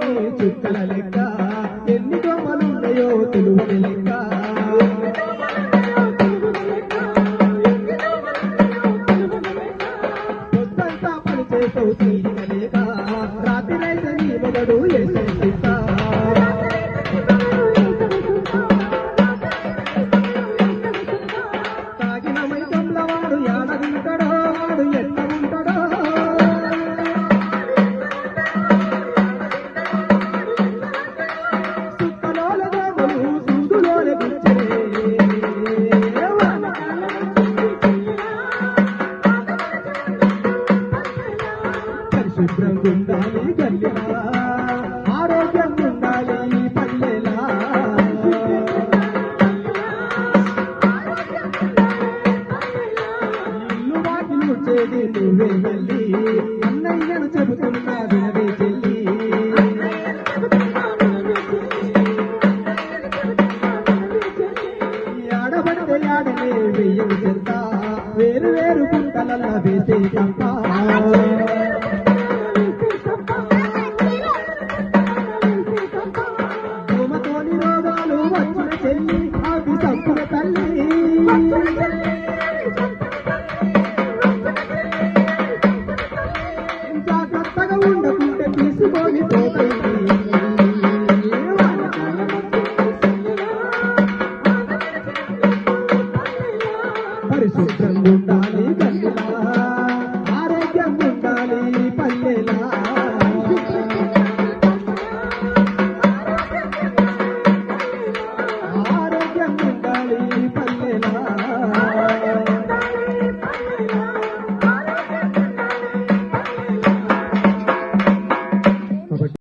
ఆకాశంలోని చుక్కల లెక్క ఎన్ని దోమలున్నాయో తెలుగు లెక్క పొద్దంతా పని చేసావు అన్నయ్యను చెబుతున్నా వినవే చెల్లి ఆడబడితే ఆడనే వెయ్యకు చెంత వేరు వేరు గుంటల వేసే తప్ప పరిశుభ్రంగా ఉండాలి గల్లిలా ఆరోగ్యంగా ఉండాలి పల్లెలా.